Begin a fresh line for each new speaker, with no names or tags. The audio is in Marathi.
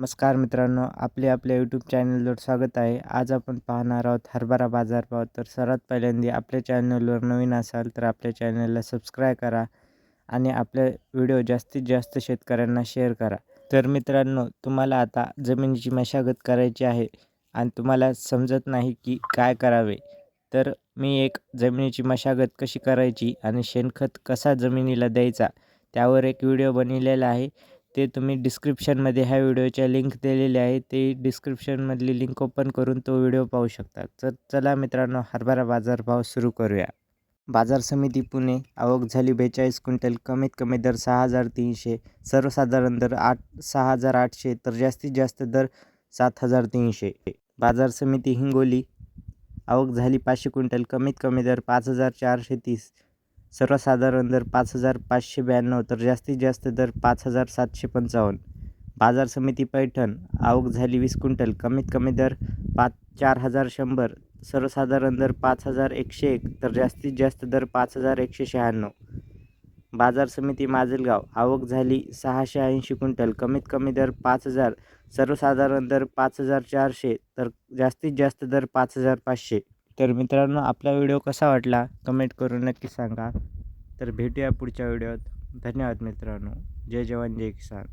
नमस्कार मित्रांनो आपले आपल्या यूट्यूब चॅनलवर स्वागत आहे. आज आपण पाहणार आहोत हरभरा बाजारभाव. तर सर्वात पहिल्यांदा आपल्या चॅनलवर नवीन असाल तर आपल्या चॅनलला सबस्क्राईब करा आणि आपले व्हिडिओ जास्तीत जास्त शेतकऱ्यांना शेअर करा. तर मित्रांनो तुम्हाला आता जमिनीची मशागत करायची आहे आणि तुम्हाला समजत नाही की काय करावे. तर मी एक जमिनीची मशागत कशी करायची आणि शेणखत कसा जमिनीला द्यायचा त्यावर एक व्हिडिओ बनविलेला आहे. ते तुम्ही डिस्क्रिप्शनमध्ये ह्या व्हिडिओच्या लिंक दिलेले आहे. ते डिस्क्रिप्शनमधली लिंक ओपन करून तो व्हिडिओ पाहू शकता. तर चला मित्रांनो हरभरा बाजारभाव सुरू करूया. बाजार समिती पुणे आवक झाली बेचाळीस क्विंटल कमीत कमी दर सहा हजार तीनशे सर्वसाधारण दर आठ सहा हजार आठशे तर जास्तीत जास्त दर सात हजार तीनशे. बाजार समिती हिंगोली आवक झाली पाचशे क्विंटल कमीत कमी दर पाच हजार चारशे तीस सर्वसाधारण दर पाच हजार पाचशे ब्याण्णव तर जास्तीत जास्त दर पाच हजार सातशे पंचावन्न. बाजार समिती पैठण आवक झाली वीस क्विंटल कमीत कमी दर पाच चार हजार शंभर सर्वसाधारण दर पाच हजार एकशे एक तर जास्तीत जास्त दर पाच हजार एकशे शहाण्णव. बाजार समिती माजलगाव आवक झाली सहाशे ऐंशी क्विंटल कमीत कमी दर पाच हजार सर्वसाधारण दर पाच हजार चारशे तर जास्तीत जास्त दर पाच हजार पाचशे. तर मित्रांनो आपला व्हिडिओ कसा वाटला कमेंट करून नक्की सांगा. तर भेटूया पुढच्या व्हिडिओत. धन्यवाद मित्रांनो. जय जवान जय किसान.